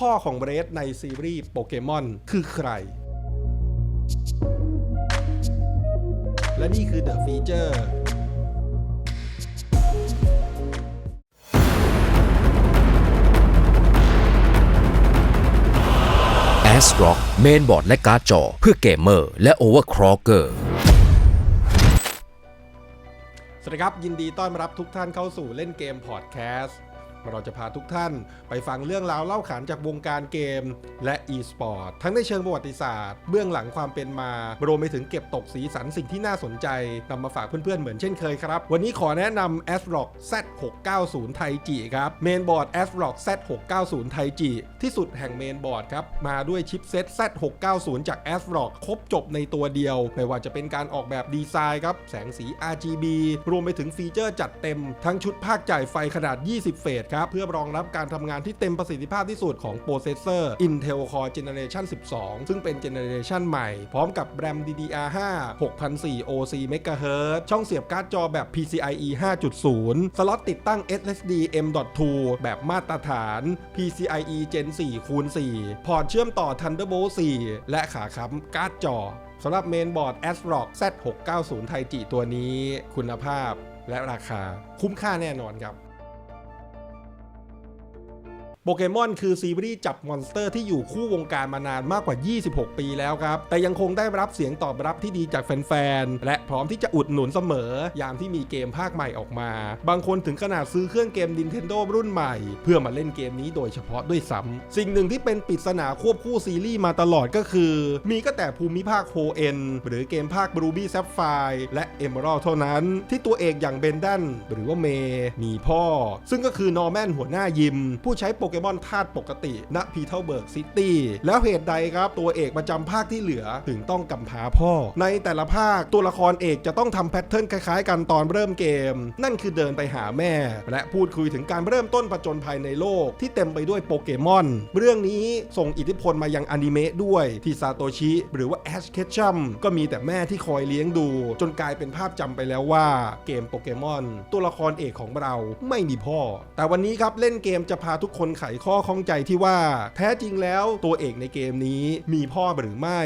พ่อของเบรดในซีรีส์โปเกมอนคือใคร และนี่คือ The Feature a s r o c k เมนบอร์ดและการ์ดจอ เพื่อเกมเมอร์และ Overclocker สวัสดีครับ ยินดีต้อนรับทุกท่านเข้าสู่เล่นเกมพอดแคสต์ เราจะพาทุกท่านไปฟังเรื่องราวเล่าขานจากวงการเกม และ e-sport ทั้งในเชิงประวัติศาสตร์ เบื้องหลังความเป็นมารวมไปถึงเก็บตกสีสันสิ่งที่น่าสนใจนำมาฝากเพื่อนๆ เหมือนเช่นเคยครับ วันนี้ขอแนะนำ ASRock Z690 ไทจิครับเมนบอร์ด ASRock Z690 ไทจิที่สุดแห่งเมนบอร์ดครับ มาด้วยชิปเซ็ต Z690 จาก ASRock ครบจบในตัวเดียว ไม่ว่าจะเป็นการออกแบบดีไซน์ครับแสงสี RGB รวมไปถึงฟีเจอร์จัดเต็ม ทั้งชุดภาคจ่ายไฟขนาด 20 เฟสครับเพื่อรองรับการทำงานที่เต็มประสิทธิภาพที่สุดของโปรเซสเซอร์ Intel Core Generation 12 ซึ่งเป็นเจเนอเรชันใหม่ พร้อมกับ RAM DDR5 6004 OC MHz ช่องเสียบการ์ดจอแบบ PCIe 5.0 สล็อตติดตั้ง SSD M.2 แบบมาตรฐาน PCIe Gen 4คูณ4พอร์ตเชื่อมต่อ Thunderbolt 4 และขาค้ำการ์ดจอสำหรับเมนบอร์ด ASRock Z690 ไทจิตัวนี้ คุณภาพและราคาคุ้มค่าแน่นอนครับ โปเกมอนคือซีรีส์จับมอนสเตอร์ที่อยู่คู่วงการมานานมากกว่า 26 ปีแล้วครับ แต่ยังคงได้รับเสียงตอบรับที่ดีจากแฟนๆ และพร้อมที่จะอุดหนุนเสมอ ยามที่มีเกมภาคใหม่ออกมา บางคนถึงขนาดซื้อเครื่องเกม Nintendo รุ่นใหม่ เพื่อมาเล่นเกมนี้โดยเฉพาะด้วยซ้ำสิ่งหนึ่งที่เป็นปริศนาควบคู่ซีรีส์มาตลอดก็คือ มีก็แต่ภูมิภาคโฮเอ็นหรือเกมภาค Ruby s a p p h i r และ Emerald เท่านั้น ที่ตัวเอกอย่างเบนดันหรือว่าเมมีพ่อ ซึ่งก็คือนอร์แมนหัวหน้ายิม ผู้ใช้โปเกมอนธาตุปกติ ณพีเทลเบิร์กซิตี้ แล้วเหตุใดครับ ตัวเอกประจำภาคที่เหลือถึงต้องกำพาพ่อ ในแต่ละภาคตัวละครเอกจะต้องทำแพทเทิร์นคล้ายๆ กันตอนเริ่มเกม นั่นคือเดินไปหาแม่ และพูดคุยถึงการเริ่มต้นผจญภัยในโลกที่เต็มไปด้วยโปเกมอน เรื่องนี้ส่งอิทธิพลมายังอนิเมะด้วยที่ซาโตชิ หรือว่าแอชเคชัมก็มีแต่แม่ที่คอยเลี้ยงดู จนกลายเป็นภาพจำไปแล้วว่าเกมโปเกมอนตัวละครเอกของเราไม่มีพ่อ แต่วันนี้ครับเล่นเกมจะพาทุกคนไขข้อข้องใจที่ว่าแท้จริงแล้วตัวเอกในเกมนี้มีพ่อหรือไม่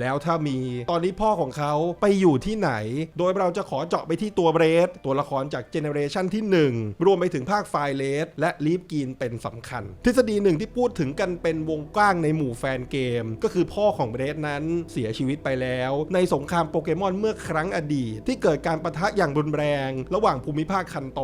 แล้วถ้ามีตอนนี้พ่อของเขาไปอยู่ที่ไหน โดยเราจะขอเจาะไปที่ตัวเบรดตัวละครจากเจเนเรชันที่ 1 รวมไปถึงภาคไฟเลสและลีฟกีนเป็นสำคัญ ทฤษฎีหนึ่งที่พูดถึงกันเป็นวงกว้างในหมู่แฟนเกม ก็คือพ่อของเบรดนั้นเสียชีวิตไปแล้ว ในสงครามโปเกมอนเมื่อครั้งอดีต ที่เกิดการประทะอย่างรุนแรง ระหว่างภูมิภาคคันโต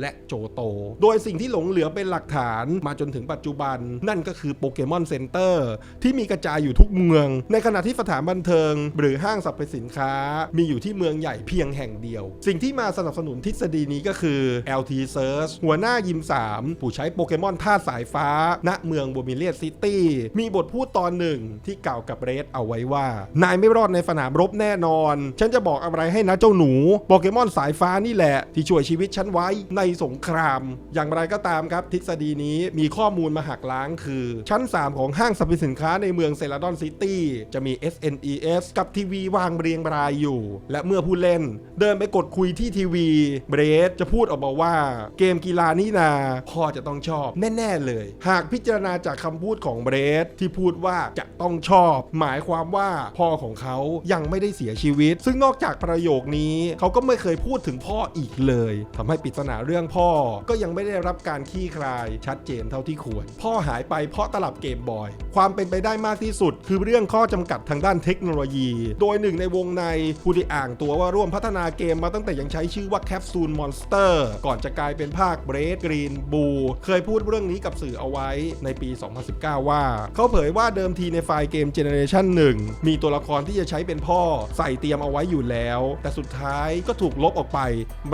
และโจโต โดยสิ่งที่หลงเหลือเป็นหลักฐานมาจนถึงปัจจุบัน นั่นก็คือโปเกมอนเซ็นเตอร์ที่มีกระจายอยู่ทุกเมือง ในขณะที่สถานบันเทิง หรือห้างสรรพสินค้า มีอยู่ที่เมืองใหญ่เพียงแห่งเดียว สิ่งที่มาสนับสนุนทฤษฎีนี้ก็คือ LT Search หัวหน้ายิม 3 ผู้ใช้โปเกมอนธาตุสายฟ้า ณเมืองบูมิเลียซิตี้มีบทพูดตอนหนึ่งที่กล่าวกับเรดเอาไว้ว่า นายไม่รอดในสนามรบแน่นอน ฉันจะบอกอะไรให้นะเจ้าหนู โปเกมอนสายฟ้านี่แหละ ที่ช่วยชีวิตฉันไว้ในสงคราม อย่างไรก็ตามครับ ทฤษฎีนี้มีข้อข้อมูลมาหักล้างคือ ชั้น 3 ของห้างสรรพสินค้าในเมืองเซราดอนซิตี้จะมี SNES กับทีวีวางเรียงรายอยู่ และเมื่อผู้เล่น เดินไปกดคุยที่ทีวี เบรดจะพูดออกมาว่า เกมกีฬานี่นาพ่อจะต้องชอบ แน่ ๆ เลย หากพิจารณาจากคำพูดของเบรดที่พูดว่าจะต้องชอบ หมายความว่าพ่อของเขายังไม่ได้เสียชีวิต ซึ่งนอกจากประโยคนี้เขาก็ไม่เคยพูดถึงพ่ออีกเลยทำให้ปริศนาเรื่องพ่อก็ยังไม่ได้รับการคลี่คลายชัดเจนเท่าที่ควร พ่อหายไปเพราะตลับเกมบอย ความเป็นไปได้มากที่สุด คือเรื่องข้อจำกัดทางด้านเทคโนโลยี โดยหนึ่งในวงในผู้ที่อ่างตัวว่าร่วมพัฒนาเกมมาตั้งแต่ยังใช้ชื่อว่าแคปซูลมอนสเตอร์ก่อนจะกลายเป็นภาคเบรดกรีนบูเคยพูดเรื่องนี้กับสื่อเอาไว้ในปี 2019 ว่า เขาเผยว่าเดิมทีในไฟล์เกมเจเนเรชัน1มีตัวละครที่จะใช้เป็นพ่อใส่เตรียมเอาไว้อยู่แล้ว แต่สุดท้ายก็ถูกลบออกไป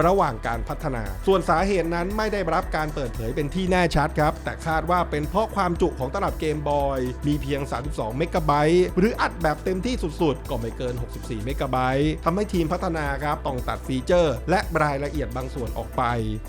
ระหว่างการพัฒนา ส่วนสาเหตุนั้นไม่ได้รับการเปิดเผยเป็นที่แน่ชัดครับ แต่คาดว่าเป็นเพราะความจุของตลับเกมบอย มีเพียง 32 เมกะไบต์หรืออัดแบบเต็มที่สุดๆ ก็ไม่เกิน 64 เมกะไบต์ทำให้ทีมพัฒนาครับต้องตัดฟีเจอร์ และรายละเอียดบางส่วนออกไป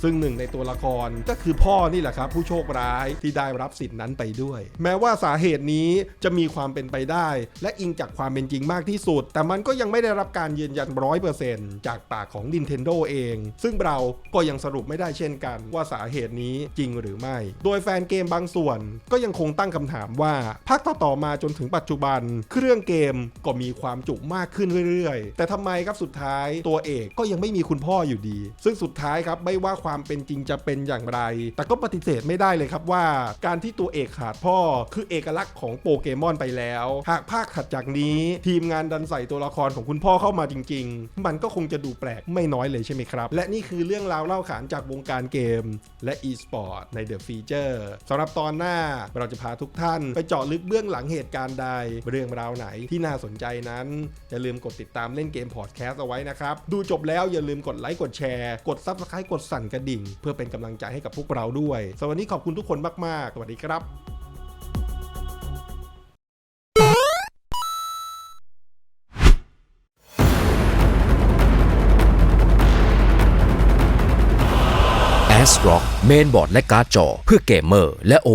ซึ่งหนึ่งในตัวละครก็คือพ่อนี่แหละครับผู้โชคร้ายที่ได้รับสิทธินั้นไปด้วย แม้ว่าสาเหตุนี้จะมีความเป็นไปได้ และอิงจากความเป็นจริงมากที่สุด แต่มันก็ยังไม่ได้รับการยืนยัน100%จากปากของ Nintendo เอง ซึ่งเราก็ยังสรุปไม่ได้เช่นกันว่าสาเหตุนี้จริงหรือไม่ โดยแฟนเกมบางส่วน ก็ยังคงตั้งคำถามว่าภาคต่อๆมาจนถึงปัจจุบัน เครื่องเกมก็มีความจุมากขึ้นเรื่อยๆ แต่ทำไมครับสุดท้ายตัวเอกก็ยังไม่มีคุณพ่ออยู่ดี ซึ่งสุดท้ายครับไม่ว่าความเป็นจริงจะเป็นอย่างไร แต่ก็ปฏิเสธไม่ได้เลยครับว่า การที่ตัวเอกขาดพ่อคือเอกลักษณ์ของโปเกมอนไปแล้ว หากภาคถัดจากนี้ ทีมงานดันใส่ตัวละครของคุณพ่อเข้ามาจริง ๆ มันก็คงจะดูแปลกไม่น้อยเลยใช่ไหมครับ และนี่คือเรื่องราวเล่าขานจากวงการเกมและ e-sport ใน The Feature สำหรับตอนหน้าเราจะพาทุกท่าน ไปเจาะลึกเบื้องหลังเหตุการณ์ใด เรื่องราวไหนที่น่าสนใจนั้นอย่าลืมกดติดตามเล่นเกมพอดแคสต์เอาไว้นะครับ ดูจบแล้วอย่าลืมกดไลค์กดแชร์กดซับสไครต์กดสั่นกระดิ่ง เพื่อเป็นกำลังใจให้กับพวกเราด้วยสวัสดีขอบคุณทุกคนมากๆสวัสดีครับ a s r o c k เมนบอร์ดและการ์ดจอ เพื่อเกมเมอร์และโ